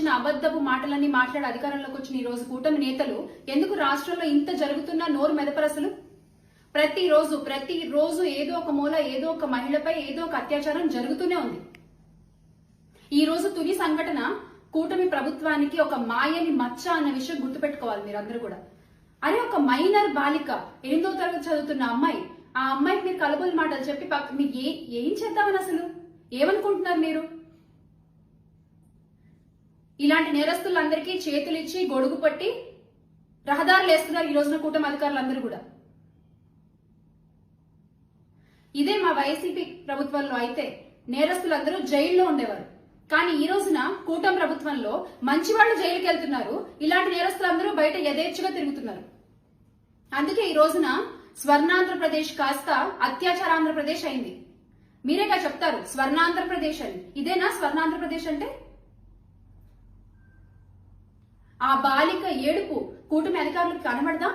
వచ్చిన అబద్దపు మాటలన్నీ మాట్లాడి అధికారంలోకి వచ్చిన ఈ రోజు కూటమి నేతలు ఎందుకు రాష్ట్రంలో ఇంత జరుగుతున్న నోరు మెదపరసలు ప్రతి రోజు ప్రతి రోజు ఏదో ఒక మూల ఏదో ఒక మహిళపై ఏదో ఒక అత్యాచారం జరుగుతూనే ఉంది. ఈ రోజు తుని సంఘటన కూటమి ప్రభుత్వానికి ఒక మాయని మచ్చ అన్న విషయం గుర్తుపెట్టుకోవాలి మీరందరూ కూడా. అరే ఒక మైనర్ బాలిక ఎనిమిదో తరగతి చదువుతున్న అమ్మాయి ఆ అమ్మాయికి మీరు కలబుల్ మాటలు చెప్పి పక్క మీకు ఏ ఏం చేద్దామని అసలు? ఏమనుకుంటున్నారు మీరు? ఇలాంటి నేరస్తులందరికీ చేతులిచ్చి గొడుగు పట్టి రహదారులు వేస్తున్నారు ఈ రోజున కూటమి అధికారులందరూ కూడా. ఇదే మా వైసీపీ ప్రభుత్వంలో అయితే నేరస్తులందరూ జైల్లో ఉండేవారు. కానీ ఈ రోజున కూటమి ప్రభుత్వంలో మంచివాళ్ళు జైలుకి వెళ్తున్నారు ఇలాంటి నేరస్తులందరూ బయట యథేచ్ఛగా తిరుగుతున్నారు. అందుకే ఈ రోజున స్వర్ణాంధ్రప్రదేశ్ కాస్త అత్యాచార ఆంధ్రప్రదేశ్ అయింది. మీరేగా చెప్తారు స్వర్ణాంధ్రప్రదేశ్ అని. ఇదేనా స్వర్ణాంధ్రప్రదేశ్ అంటే? ఆ బాలిక ఏడుపు కూటమి అధికారులకు కనబడదా?